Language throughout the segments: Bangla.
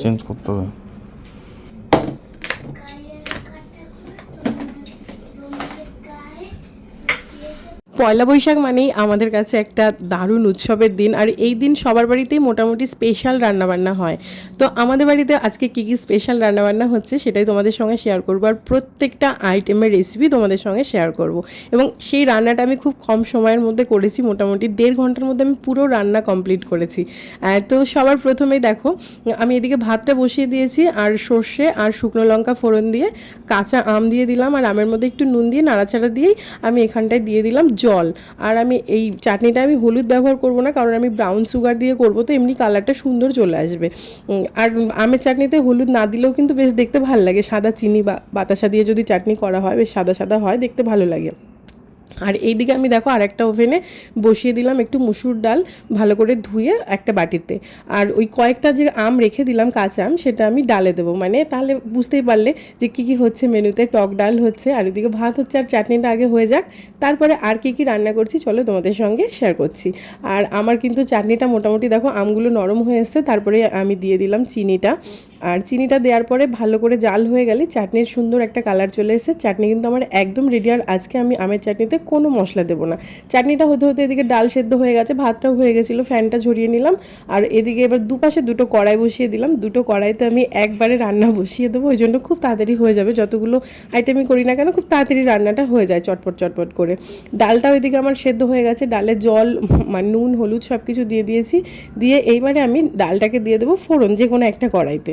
চেঞ্জ করতে হবে। পয়লা বৈশাখ মানেই আমাদের কাছে একটা দারুণ উৎসবের দিন, আর এই দিন সবার বাড়িতেই মোটামুটি স্পেশাল রান্নাবান্না হয়। তো আমাদের বাড়িতে আজকে কী কী স্পেশাল রান্নাবান্না হচ্ছে সেটাই তোমাদের সঙ্গে শেয়ার করব, আর প্রত্যেকটা আইটেমের রেসিপি তোমাদের সঙ্গে শেয়ার করব। এবং সেই রান্নাটা আমি খুব কম সময়ের মধ্যে করেছি, মোটামুটি দেড় ঘণ্টার মধ্যে আমি পুরো রান্না কমপ্লিট করেছি। তো সবার প্রথমেই দেখো, আমি এদিকে ভাতটা বসিয়ে দিয়েছি, আর সর্ষে আর শুকনো লঙ্কা ফোড়ন দিয়ে কাঁচা আম দিয়ে দিলাম, আর আমের মধ্যে একটু নুন দিয়ে নাড়াচাড়া দিয়েই আমি এখানটায় দিয়ে দিলাম জল। আর আমি এই চাটনিটা আমি হলুদ ব্যবহার করব না, কারণ আমি ব্রাউন সুগার দিয়ে করব, তো এমনি কালারটা সুন্দর চলে আসবে। আর আমের চাটনিতে হলুদ না দিলেও কিন্তু বেশ দেখতে ভালো লাগে, সাদা চিনি বা বাতাসা দিয়ে যদি চাটনি করা হয়, বেশ সাদা সাদা হয়, দেখতে ভালো লাগে। আর এইদিকে আমি দেখো আরেকটা ওভেনে বসিয়ে দিলাম একটু মুসুর ডাল ভালো করে ধুয়ে একটা বাটিতে। আর ওই কয়েকটা যে আম রেখে দিলাম কাঁচা আম, সেটা আমি ডালে দেবো। মানে তাহলে বুঝতেই পারলে যে কী কী হচ্ছে মেনুতে, টক ডাল হচ্ছে, আর ওইদিকে ভাত হচ্ছে, আর চাটনিটা আগে হয়ে যাক। তারপরে আর কী কী রান্না করছি, চলো তোমাদের সঙ্গে শেয়ার করছি। আর আমার কিন্তু চাটনিটা মোটামুটি দেখো, আমগুলো নরম হয়ে এসছে, তারপরে আমি দিয়ে দিলাম চিনিটা। আর চিনিটা দেওয়ার পরে ভালো করে জাল হয়ে গেলে চাটনির সুন্দর একটা কালার চলে এসেছে। চাটনি কিন্তু আমার একদম রেডি আর আজকে আমি আমের চাটনিতে কোনো মশলা দেবো না। চাটনিটা হতে হতে এদিকে ডাল সেদ্ধ হয়ে গেছে, ভাতটাও হয়ে গেছিল, ফ্যানটা ঝরিয়ে নিলাম। আর এদিকে এবার দুপাশে দুটো কড়াই বসিয়ে দিলাম। দুটো কড়াইতে আমি একবারে রান্না বসিয়ে দেবো, ওই জন্য খুব তাড়াতাড়ি হয়ে যাবে। যতগুলো আইটেমই করি না কেন, খুব তাড়াতাড়ি রান্নাটা হয়ে যায় চটপট চটপট করে। ডালটা ওইদিকে আমার সেদ্ধ হয়ে গেছে। ডালে জল মানে নুন, হলুদ সব কিছু দিয়ে দিয়েছি। দিয়ে এইবারে আমি ডালটাকে দিয়ে দেবো ফোড়ন যে কোনো একটা কড়াইতে।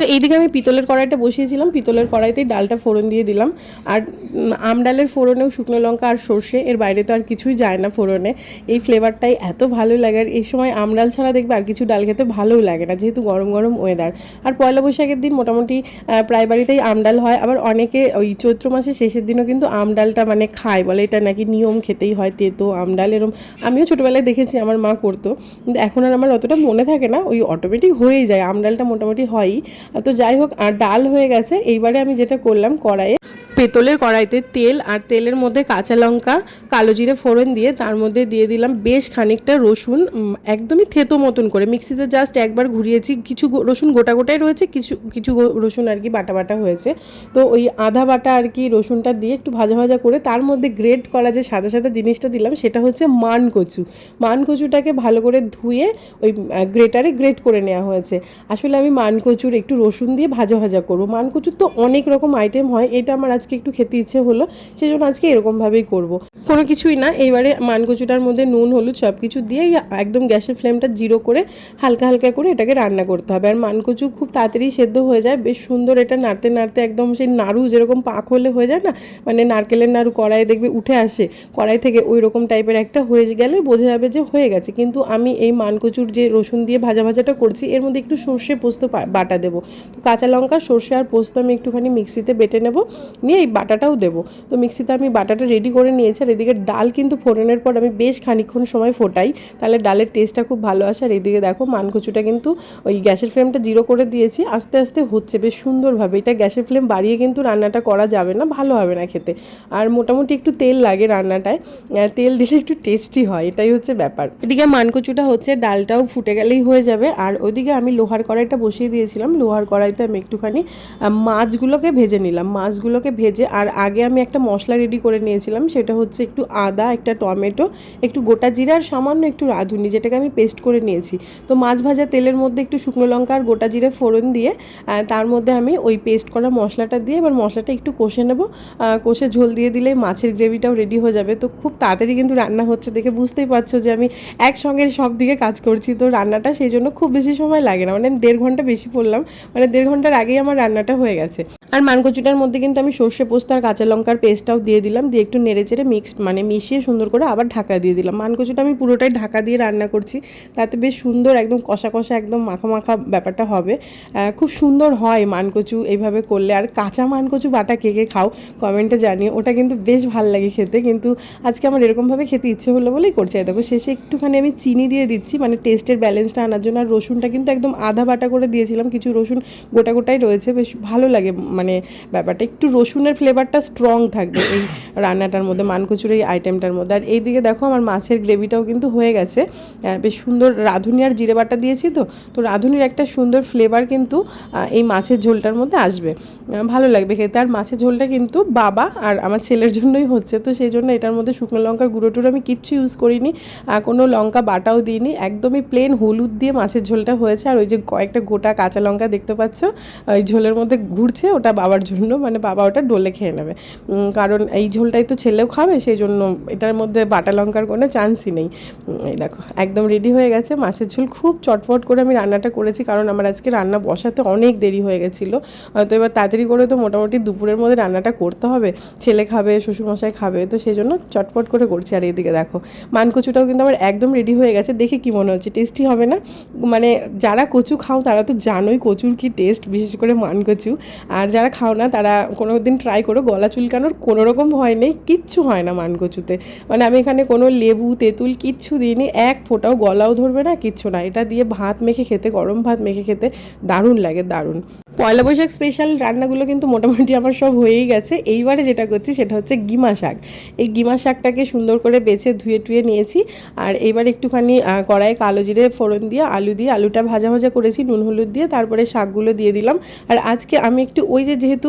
তো এইদিকে আমি পিতলের কড়াইটা বসিয়েছিলাম পিতলের কড়াইতেই ডালটা ফোড়ন দিয়ে দিলাম। আর উম, আম ডালের ফোড়নেও শুকনো লঙ্কা আর সর্ষে এর বাইরে তো আর কিছুই যায় না ফোড়নে। এই ফ্লেভারটাই এত ভালো লাগে আর এই সময় আম ডাল ছাড়া দেখবে আর কিছু ডাল খেতে ভালোও লাগে না যেহেতু গরম গরম ওয়েদার আর পয়লা বৈশাখের দিন মোটামুটি প্রায় বাড়িতেই আম ডাল হয় আবার অনেকে ওই চৈত্র মাসের শেষের দিনও কিন্তু আম ডালটা মানে খায় বলে এটা নাকি নিয়ম খেতেই হয় তেতো আম ডাল এরম। আমিও ছোটোবেলায় দেখেছি আমার মা করতো। কিন্তু এখন আর আমার অতটা মনে থাকে না ওই অটোমেটিক হয়েই যায় আম ডালটা মোটামুটি হয়ই। তো যাই হোক আর ডাল হয়ে গেছে। এইবারে আমি যেটা করলাম কড়াইয়ে পেতলের কড়াইতে তেল আর তেলের মধ্যে কাঁচা লঙ্কা, কালো জিরে ফোড়ন দিয়ে তার মধ্যে দিয়ে দিলাম বেশ খানিকটা রসুন একদমই থেতো মতন করে। মিক্সিতে জাস্ট একবার ঘুরিয়েছি, কিছু রসুন গোটা গোটাই রয়েছে, কিছু কিছু রসুন আর কি বাটা বাটা হয়েছে। তো ওই আধা বাটা আর কি রসুনটা দিয়ে একটু ভাজা ভাজা করে তার মধ্যে গ্রেড করা যে সাদা সাদা জিনিসটা দিলাম, সেটা হচ্ছে মান কচু মান কচুটাকে ভালো করে ধুয়ে ওই গ্রেটারে গ্রেট করে নেওয়া হয়েছে। আসলে আমি মান কচুর একটু রসুন দিয়ে ভাজা ভাজা করব। মান কচুর তো অনেক রকম আইটেম হয়, এটা আমার আজকে একটু খেতে ইচ্ছে হলো সেই জন্য আজকে এরকমভাবেই করব। কোনো কিছুই না, এইবারে মান কচুটার মধ্যে নুন, হলুদ সব কিছু দিয়ে একদম গ্যাসের ফ্লেমটা জিরো করে হালকা হালকা করে এটাকে রান্না করতে হবে। আর মান কচু খুব তাড়াতাড়ি সেদ্ধ হয়ে যায়, বেশ সুন্দর এটা নাড়তে নাড়তে একদম সেই নাড়ু যেরকম পাক হলে হয়ে যায় না মানে নারকেলের নাড়ু কড়াই দেখবে উঠে আসে, কড়াই থেকে ওই রকম টাইপের একটা হয়ে গেলে বোঝা যাবে যে হয়ে গেছে। কিন্তু আমি এই মানকচুর যে রসুন দিয়ে ভাজা ভাজাটা করছি, এর মধ্যে একটু সর্ষে পোস্ত বাটা দেবো। তো কাঁচা লঙ্কা, সর্ষে আর পোস্ত আমি একটুখানি মিক্সিতে বেটে নেব নিয়ে এই বাটাটাও দেবো। তো মিক্সিতে আমি বাটাটা রেডি করে নিয়েছি, আর এদিকে ডাল কিন্তু ফোড়নের পর আমি বেশ খানিকক্ষণ সময় ফোটাই, তাহলে ডালের টেস্টটা খুব ভালো আসে। আর এদিকে দেখো মানকচুটা কিন্তু ওই গ্যাসের ফ্লেমটা জিরো করে দিয়েছি, আস্তে আস্তে হচ্ছে বেশ সুন্দরভাবে। এটা গ্যাসের ফ্লেম বাড়িয়ে কিন্তু রান্নাটা করা যাবে না, ভালো হবে না খেতে। আর মোটামুটি একটু তেল লাগে রান্নাটায় তেল দিলে একটু টেস্টি হয়, এটাই হচ্ছে ব্যাপার। এদিকে মানকচুটা হচ্ছে, ডালটাও ফুটে গেলেই হয়ে যাবে। আর ওইদিকে আমি লোহার কড়াইটা বসিয়ে দিয়েছিলাম, লোহার কড়াইতে আমি একটুখানি মাছগুলোকে ভেজে নিলাম। মাছগুলোকে ভেজে, আর আগে আমি একটা মশলা রেডি করে নিয়েছিলাম, সেটা হচ্ছে একটু আদা, একটা টমেটো, একটু গোটা জিরা, আর সামান্য একটু রাঁধুনি, যেটাকে আমি পেস্ট করে নিয়েছি। তো মাছ ভাজা তেলের মধ্যে একটু শুকনো লঙ্কা আর গোটা জিরে ফোড়ন দিয়ে তার মধ্যে আমি ওই পেস্ট করা মশলাটা দিয়ে এবার মশলাটা একটু কষে নেব। কষে ঝোল দিয়ে দিলে মাছের গ্রেভিটাও রেডি হয়ে যাবে। তো খুব তাড়াতাড়ি কিন্তু রান্না হচ্ছে, দেখে বুঝতেই পারছ যে আমি একসঙ্গে সব দিকে কাজ করছি। তো রান্নাটা সেই জন্য খুব বেশি সময় লাগে না মানে দেড় ঘণ্টা বেশি পড়লাম মানে দেড় ঘণ্টার আগেই আমার রান্নাটা হয়ে গেছে। আর মানকচুটার মধ্যে কিন্তু আমি সর্ষে পোস্ত আর কাঁচা লঙ্কার পেস্টটাও দিয়ে দিলাম। দিয়ে একটু নেড়ে চেড়ে মিক্স মানে মিশিয়ে সুন্দর করে আবার ঢাকা দিয়ে দিলাম। মানকচুটা আমি পুরোটাই ঢাকা দিয়ে রান্না করছি। তাতে বেশ সুন্দর একদম কষা কষা একদম মাখা মাখা ব্যাপারটা হবে। খুব সুন্দর হয় মানকচু এইভাবে করলে। আর কাঁচা মানকচু বাটা কে কে খাও কমেন্টে জানিয়ে ওটা কিন্তু বেশ ভালো লাগে খেতে। কিন্তু আজকে আমার এরকমভাবে খেতে ইচ্ছে হলো বলেই করছে। দেখো, শেষে একটুখানি আমি চিনি দিয়ে দিচ্ছি। মানে টেস্টের ব্যালেন্সটা আনার জন্য। আর রসুনটা কিন্তু একদম আধা বাটা করে দিয়েছিলাম। কিছু রসুন রসুন গোটা গোটাই রয়েছে। বেশ ভালো লাগে মানে ব্যাপারটা। একটু রসুনের ফ্লেভারটা স্ট্রং থাকবে এই রান্নাটার মধ্যে মানকচুর এই আইটেমটার মধ্যে। আর এইদিকে দেখো আমার মাছের গ্রেভিটাও কিন্তু হয়ে গেছে। বেশ সুন্দর রাঁধুনি আর জিরে বাটা দিয়েছি তো। তো রাঁধুনির একটা সুন্দর ফ্লেভার কিন্তু এই মাছের ঝোলটার মধ্যে আসবে। ভালো লাগবে খেতে। আর মাছের ঝোলটা কিন্তু বাবা আর আমার ছেলের জন্যই হচ্ছে। তো সেই জন্য এটার মধ্যে শুকনো লঙ্কার গুঁড়ো টুড়ো আমি কিচ্ছু ইউজ করিনি। কোনো লঙ্কা বাটাও দিইনি। একদমই প্লেন হলুদ দিয়ে মাছের ঝোলটা হয়েছে। আর ওই যে কয়েকটা গোটা কাঁচা লঙ্কা দেখতে পাচ্ছ, ওই ঝোলের মধ্যে ঘুরছে ওটা বাবার জন্য। মানে বাবা ওটা ডলে খেয়ে নেবে। কারণ এই ঝোলটাই তো ছেলেও খাবে, সেই জন্য এটার মধ্যে বাটা লঙ্কার কোনো চান্সই নেই। এই দেখো, একদম রেডি হয়ে গেছে। মাছের ঝোল খুব চটপট করে আমি রান্নাটা করেছি, কারণ আমার আজকে রান্না বসাতে অনেক দেরি হয়ে গেছিল। তো এবার তাড়াতাড়ি করে তো মোটামুটি দুপুরের মধ্যে রান্নাটা করতে হবে। ছেলে খাবে, শ্বশুরমশাই খাবে, তো সেই জন্য চটপট করে করছি। আর এদিকে দেখো, মানকচুটাও কিন্তু আমার একদম রেডি হয়ে গেছে। দেখে কি মনে হচ্ছে টেস্টি হবে না? মানে যারা কচু খাও, তারা তো জানোই কচুর কি টেস্ট বিশেষ করে মানকচু। আর যারা খাও না, তারা কোনো দিন ট্রাই করো, গলা চুলকানোর কোনো রকম ভয় নেই, কিচ্ছু হয় না মানকচুতে। মানে আমি এখানে কোনো লেবু, তেঁতুল কিচ্ছু দিইনি, এক ফোঁটাও গলাও ধরবে না, কিচ্ছু না। এটা দিয়ে ভাত মেখে খেতে, গরম ভাত মেখে খেতে দারুণ লাগে, দারুণ। পয়লা বৈশাখ স্পেশাল রান্নাগুলো কিন্তু মোটামুটি আমার সব হয়েই গেছে। এইবারে যেটা করছি সেটা হচ্ছে গিমা শাক। এই গিমা শাকটাকে সুন্দর করে বেছে ধুয়ে টুয়ে নিয়েছি। আর এইবার একটুখানি আহ, কড়াইয়ে কালো জিরে ফোড়ন দিয়ে আলু দিয়ে আলুটা ভাজা ভাজা করেছি নুন হলুদ দিয়ে তারপরে শাকগুলো দিয়ে দিলাম। আর আজকে আমি একটু ওই যে যেহেতু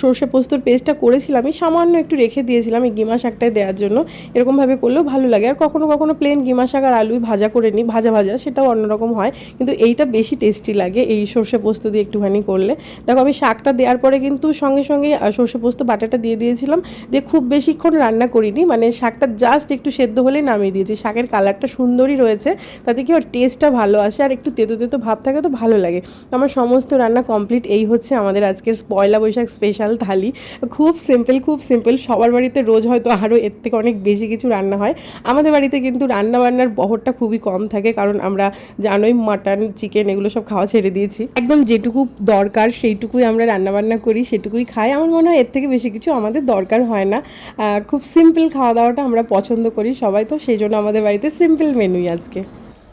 সর্ষে পোস্তর পেস্টটা করেছিলাম আমি সামান্য একটু রেখে দিয়েছিলাম এই গিমা শাকটায় দেওয়ার জন্য। এরকমভাবে করলেও ভালো লাগে। আর কখনো কখনো প্লেন গিমা শাক আর আলুই ভাজা করে নিই ভাজা ভাজা সেটাও অন্যরকম হয়। কিন্তু এইটা বেশি টেস্টি লাগে এই সর্ষে পোস্ত দিয়ে একটুখানি করলে। দেখো আমি শাকটা দেওয়ার পরে কিন্তু সঙ্গে সঙ্গে সর্ষে পোস্ত, বাটাটা দিয়ে দিয়েছিলাম। দিয়ে খুব বেশিক্ষণ রান্না করিনি। মানে শাকটা জাস্ট একটু সেদ্ধ হলেই নামিয়ে দিয়েছি। শাকের কালারটা সুন্দরই রয়েছে। তাতে কি ওর টেস্টটা ভালো আসে আর একটু তেতো তেতো ভাব থাকে তো ভালো লাগে। তো আমার সমস্ত রান্না কমপ্লিট এই হচ্ছে আমাদের আজকের পয়লা বৈশাখ স্পেশাল থালি। খুব সিম্পল খুব সিম্পল সবার বাড়িতে রোজ হয়তো আরও এর থেকে অনেক বেশি কিছু রান্না হয়। আমাদের বাড়িতে কিন্তু রান্না বান্নার বহরটা খুবই কম থাকে। কারণ আমরা জানোই মাটন চিকেন এগুলো সব খাওয়া ছেড়ে দিয়েছি। একদম যেটুকু দরকার, সেইটুকুই আমরা রান্না বান্না করি, সেটুকুই খাই। আমার মনে হয় এর থেকে বেশি কিছু আমাদের দরকার হয় না। খুব সিম্পল খাওয়া দাওয়াটা আমরা পছন্দ করি সবাই, তো সেই জন্য আমাদের বাড়িতে সিম্পল মেনুই আজকে।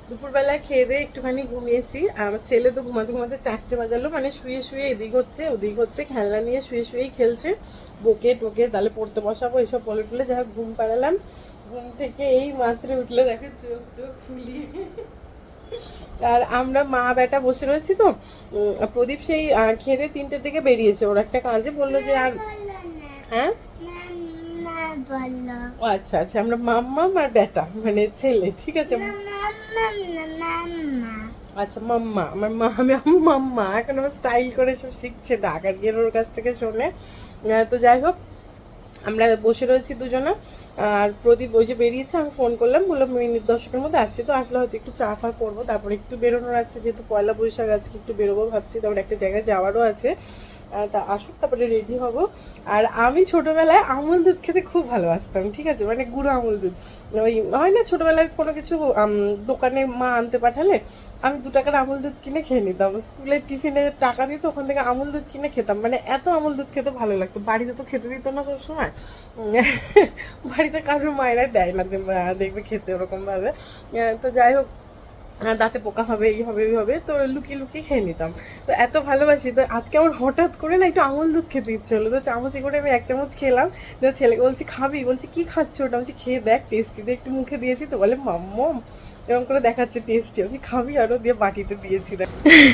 দুপুরবেলা খেয়ে দিয়ে একটুখানি ঘুমিয়েছি। আমার ছেলে তো ঘুমাতে ঘুমাতে চারটে বাজালো মানে শুয়ে শুয়ে এদিক হচ্ছে, ওদিক হচ্ছে, খেলনা নিয়ে শুয়ে শুয়েই খেলছে। বকে টোকে তাহলে পড়তে বসাবো, এসব বলে টলে যা ঘুম পাড়ালাম। ঘুম থেকে এই মাত্র উঠলে দেখো চোখ টোক ফুলিয়ে আর আমরা মা বেটা বসে রয়েছি তো প্রদীপ সেই খেয়ে তিনটের দিকে বেরিয়েছে। ওর একটা কাজে বলল যে আর হ্যাঁ? ও আচ্ছা আচ্ছা আমরা মাম্মা আর বেটা মানে ছেলে, ঠিক আছে? আচ্ছা মাম্মা, আমার মা, আমি মাম্মা, এখন আমার স্টাইল করে সব শিখছে ডাক আর গিয়ে ওর কাছ থেকে শোনে। তো যাই হোক আমরা বসে রয়েছি দুজনে, আর প্রদীপ ওই যে বেরিয়েছে, আমি ফোন করলাম, বললাম মিনিট দশকের মধ্যে আসছি, তো আসলে হয়তো একটু চা ফা করব, তারপরে একটু বেরোনোর আছে, যেহেতু পয়লা বৈশাখ, আজকে একটু বেরোবো ভাবছি তারপর একটা জায়গায় যাওয়ারও আছে। তা আসুক, তারপরে রেডি হব। আর আমি ছোটবেলায় আমুল দুধ খেতে খুব ভালোবাসতাম, ঠিক আছে? মানে গুঁড়ো আমুল দুধ। ওই, হয় না ছোটবেলায় কোনো কিছু দোকানে মা আনতে পাঠালে, আমি দু টাকার আমুল দুধ কিনে খেয়ে নিতাম। স্কুলের টিফিনে টাকা দিত, ওখান থেকে আমুল দুধ কিনে খেতাম। মানে এত আমুল দুধ খেতে ভালো লাগতো। বাড়িতে তো খেতে দিত না সবসময়। বাড়িতে কারোর মায়েরা দেয় না দেখবে খেতে ওরকমভাবে। তো যাই হোক দাঁতে পোকা হবে এই হবে এই হবে, তো লুকিয়ে লুকিয়ে খেয়ে নিতাম। তো এত ভালোবাসি, তো আজকে আমার হঠাৎ করে না একটু আমুল দুধ খেতে ইচ্ছে হলো। তো চামচে করে আমি এক চামচ খেলাম, তো ছেলেকে বলছি, খাবি? বলছি, কি খাচ্ছ ওটা? বলছি, খেয়ে দেখ টেস্টি দিয়ে একটু মুখে দিয়েছি তো। বলে মাম্মম এরকম করে দেখাচ্ছে টেস্টি আমি খাবি? আরও দিয়ে বাটিতে দিয়েছি। না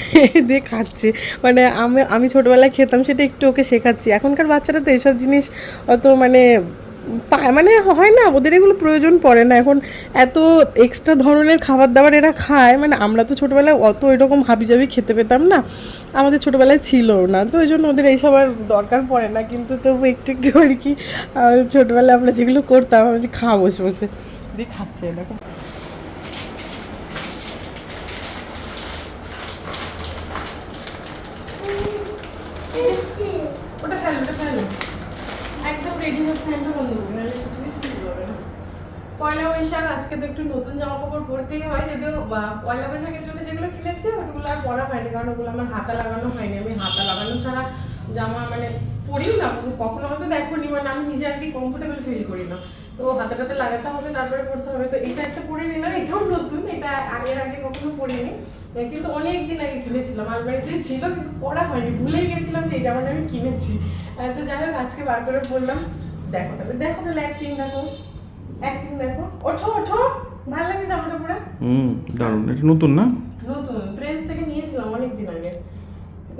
দিয়ে খাচ্ছে। মানে আমি আমি ছোটোবেলায় খেতাম, সেটা একটু ওকে শেখাচ্ছি। এখনকার বাচ্চারা তো এইসব জিনিস অত মানে মানে হয় না, ওদের এগুলো প্রয়োজন পড়ে না। এখন এত এক্সট্রা ধরনের খাবার দাবার এরা খায় মানে আমরা তো ছোটোবেলায় অত এরকম হাবি জাবি খেতে পেতাম না। আমাদের ছোটোবেলায় ছিল না, তো ওই জন্য ওদের এইসব আর দরকার পড়ে না। কিন্তু তবু একটু একটু আর কি ছোটোবেলায় আমরা যেগুলো করতাম, আমি খাওয়া বসে বসে। দিয়ে খাচ্ছে এরকম ওটা ফেলো ওটা ফেলো একদম রেডি হয়ে ফ্যানটা বন্ধ করবে নাহলে কিছুই শুনতে পাবে না পয়লা বৈশাখ, আজকে তো একটু নতুন জামা কাপড় পরতেই হয়, যদিও পয়লা বৈশাখের জন্য যেগুলো কিনেছি, ওগুলো আর পরা হয়নি, কারণ ওগুলো আমার হাতা লাগানো হয়নি। আমি হাতা লাগানো ছাড়া জামা মানে পরিও না, কখনো হয়তো দেখো নি মানে আমি নিজে আর কি কমফোর্টেবল ফিল করি না। তো হাতে হাতে লাগাতে হবে, তারপরে পড়তে হবে। তো এটা একটা পরে নিলাম, এটাও নতুন, এটা আগের আগে কখনো পরিনি। কিন্তু অনেক দিন আগে কিনেছিলাম, আলমারিতে ছিল, কিন্তু পড়া হয়নি ভুলেই গেছিলাম যে এই জামাটা আমি কিনেছি। তো যাই হোক, আজকে বার করে বললাম, দেখো তাহলে দেখো তাহলে অ্যাক্টিং দেখো। অ্যাক্টিং দেখো। ওঠো ওঠো। ভালো লাগে জামাটা পরে? হুম দারুণ। এটা নতুন না? নতুন। থেকে নিয়েছিলাম অনেক দিন আগে।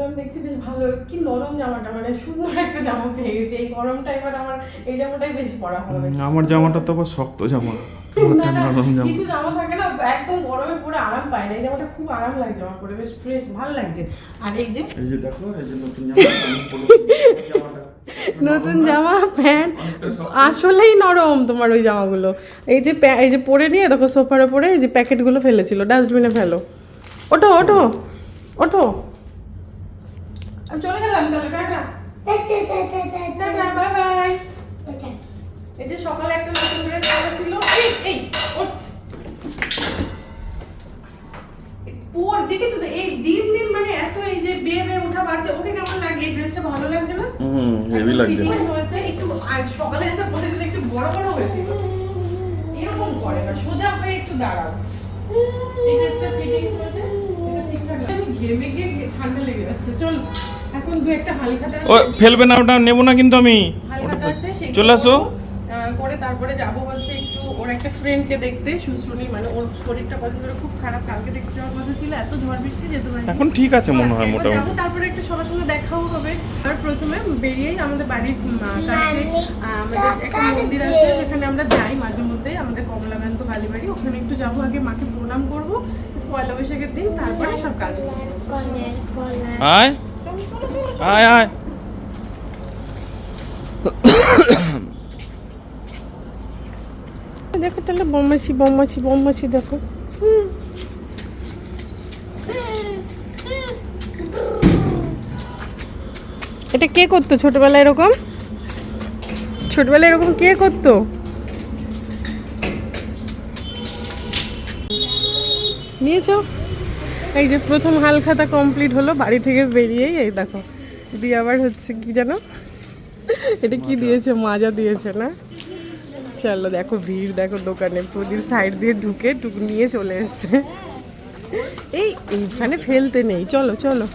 আমি দেখছি বেশ ভালো। কি নরম জামাটা মানে সুন্দর একটা জামা পেয়ে গেছি। এই গরমটা এবার আমার এই জামাটাই বেশি পরা হবে। আমার জামাটা তো আবার শক্ত জামা। জামা। কিছু জামা থাকে না একদম গরমে পরে আরাম পায় না। এই জামাটা খুব আরাম লাগছে আমার পরে। বেশ ফ্রেশ ভালো লাগছে। আর এই যে এই যে দেখো এই যে নতুন জামা জামাটা। নতুন জামা প্যান্ট। আসলেই নরম তোমার ওই জামাগুলো। এই যে প্যা- এই যে পরে নিয়ে দেখো সোফারে পরে এই যে প্যাকেটগুলো ফেলেছিল ডাস্টবিনে ফেলো। ওঠো ওঠো ওঠো। চলে গেলাম তাহলে টাটা। টাটা বাই বাই এই যে সকালে একটা নতুন ড্রেস পরা ছিল এই এই ওঠ। ওর দেখেছ তো এই দিন দিন মানে এত এই যে বেয়ে বেয়ে ওঠা বাড়ছে ওকে কেমন লাগে এই ড্রেসটা ভালো লাগছে না হুম হেভি লাগছে একটু সকালে যেটা বলেছিল একটু বড় বড় হয়েছিল। এরকম করে না সোজা হয়ে একটু দাঁড়াও। এই ড্রেসটা ফিটিং হয়েছে এটা ঠিকঠাক আমি ঘেমে গিয়ে ঠান্ডা লেগে যাচ্ছে। চল এখন দু একটা হালখাতা ও ফেলবে না ওটা নেব না কিন্তু আমি। চলে আসো। করে তারপরে যাব হচ্ছে একটু। একটা ফ্রেন্ডকে দেখতে সুশ্রুনি মানে ওর শরীরটা কদিন ধরে খুব খারাপ কালকে দেখতে যাওয়ার কথা ছিল এত ঝড় বৃষ্টি যেতে পারি এখন ঠিক আছে মনে হয় মোটামুটি। তারপরে একটু সবার সঙ্গে দেখাও হবে। আর প্রথমে বেরিয়েই আমাদের বাড়ির কাছে আমাদের একটা মন্দির আছে যেখানে আমরা যাই মাঝে মধ্যে আমাদের কমলাকান্ত কালীবাড়ি। ওখানে একটু যাব আগে মাকে প্রণাম করব পয়লা বৈশাখের দিন তারপরে সব কাজ করব। আয়। আয় আয়। দেখো তাহলে বোমাছি বোমাছি বোমাছি দেখো। এটা কে করতো ছোটবেলায় এরকম? ছোটবেলায় এরকম কে করতো? নিয়েছো? এই যে প্রথম হালখাতা কমপ্লিট হলো বাড়ি থেকে বেরিয়েই এই দেখো। দিয়ে আবার হচ্ছে কি জানো? এটা কি দিয়েছে? মাজা দিয়েছে না? চলো দেখো ভিড়, দেখো দোকানে প্রদীপ সাইড দিয়ে ঢুকে টুক নিয়ে চলে এসছে। এই এইখানে ফেলতে নেই, চলো চলো।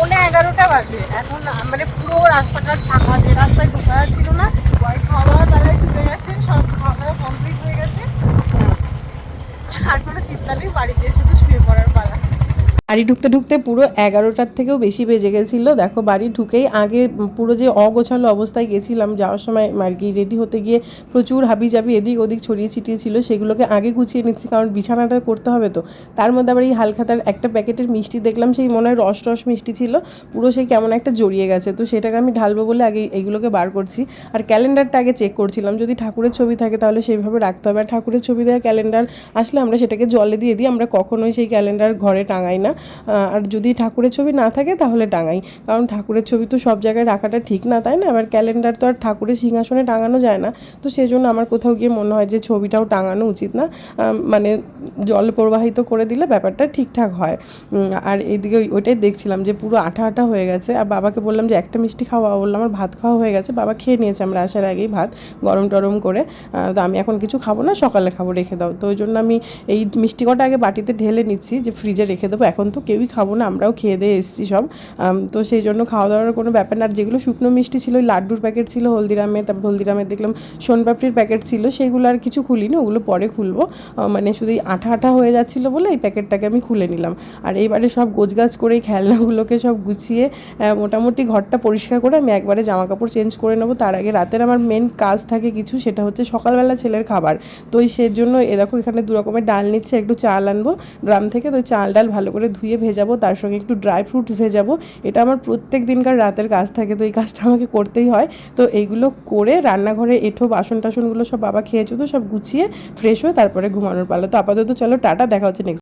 পৌনে এগারোটা বাজে। এখন মানে পুরো রাস্তাঘাট ফাঁকা, যে রাস্তায় ঢোকা ছিল না ওই খাওয়া দাওয়া বেলায় চলে গেছে, সব খাওয়া দাওয়া কমপ্লিট হয়ে গেছে। আর কোনো চিন্তা নেই, বাড়িতে শুধু বাড়ি ঢুকতে ঢুকতে পুরো এগারোটার থেকেও বেশি বেজে গেছিল। দেখো, বাড়ি ঢুকেই আগে পুরো যে অগোছালো অবস্থায় গেছিলাম, যাওয়ার সময় আর কি রেডি হতে গিয়ে প্রচুর হাবি জাবি এদিক ওদিক ছড়িয়ে ছিটিয়ে ছিল, সেগুলোকে আগে গুছিয়ে নিচ্ছি, কারণ বিছানাটা করতে হবে তো। তার মধ্যে আবার এই হালখাতার একটা প্যাকেটের মিষ্টি দেখলাম, সেই মনে হয় রস রস মিষ্টি ছিল, পুরো সেই কেমন একটা জড়িয়ে গেছে। তো সেটাকে আমি ঢালবো বলে আগে এইগুলোকে বার করছি। আর ক্যালেন্ডারটা আগে চেক করছিলাম, যদি ঠাকুরের ছবি থাকে তাহলে সেইভাবে রাখতে হবে। আর ঠাকুরের ছবি দেওয়া ক্যালেন্ডার আসলে আমরা সেটাকে জলে দিয়ে দিই, আমরা কখনোই সেই ক্যালেন্ডার ঘরে টাঙাই না। আর যদি ঠাকুরের ছবি না থাকে তাহলে টাঙাই। কারণ ঠাকুরের ছবি তো সব জায়গায় রাখাটা ঠিক না, তাই না? আবার ক্যালেন্ডার তো আর ঠাকুরের সিংহাসনে টাঙানো যায় না। তো সেই জন্য আমার কোথাও গিয়ে মনে হয় যে ছবিটাও টাঙানো উচিত না। মানে জল প্রবাহিত করে দিলে ব্যাপারটা ঠিকঠাক হয়। আর এইদিকে ওই- ওইটাই দেখছিলাম যে পুরো আঠা আঠা হয়ে গেছে। আর বাবাকে বললাম যে, একটা মিষ্টি খাওয়া বললাম আমার ভাত খাওয়া হয়ে গেছে। বাবা খেয়ে নিয়েছে আমরা আসার আগেই ভাত, গরম টরম করে। তো আমি এখন কিছু খাব না, সকালে খাব, রেখে দাও। তো ওই জন্য আমি এই মিষ্টি কটা আগে বাটিতে ঢেলে নিচ্ছি যে ফ্রিজে রেখে দেবো। এখন তো কেউই খাব না, আমরাও খেয়ে দিয়ে এসেছি সব। তো সেই জন্য খাওয়া দাওয়ার কোনো ব্যাপার না। আর যেগুলো শুকনো মিষ্টি ছিল, ওই লাড্ডুর প্যাকেট ছিল, হলদিরামের, তারপর হলদিরামের দেখলাম সোনপাপড়ির প্যাকেট ছিল সেইগুলো আর কিছু খুলিনি, ওগুলো পরে খুলবো। মানে শুধু আঠা আঠা হয়ে যাচ্ছিল বলে এই প্যাকেটটাকে আমি খুলে নিলাম। আর এইবারে সব গোছগাছ করে এই খেলনাগুলোকে সব গুছিয়ে মোটামুটি ঘরটা পরিষ্কার করে আমি একবারে জামা কাপড় চেঞ্জ করে নেব। তার আগে রাতের আমার মেন কাজ থাকে কিছু, সেটা হচ্ছে সকালবেলা ছেলের খাবার। তো ওই সেই জন্য এ দেখো এখানে দু রকমের ডাল নিচ্ছে, একটু চাল আনব ড্রাম থেকে, তো চাল ডাল ভালো করে ধুয়ে ভেজাবো, তার সঙ্গে একটু ড্রাই ফ্রুটস ভেজাবো। এটা আমার প্রত্যেক দিনকার রাতের কাজ থাকে, তো এই কাজটা আমাকে করতেই হয়। তো এইগুলো করে রান্নাঘরে এঁঠো বাসন টাসনগুলো সব বাবা খেয়েছো তো সব গুছিয়ে ফ্রেশ হয়ে তারপরে ঘুমানোর পালো। তো আপাতত চলো টাটা, দেখা হচ্ছে নেক্সট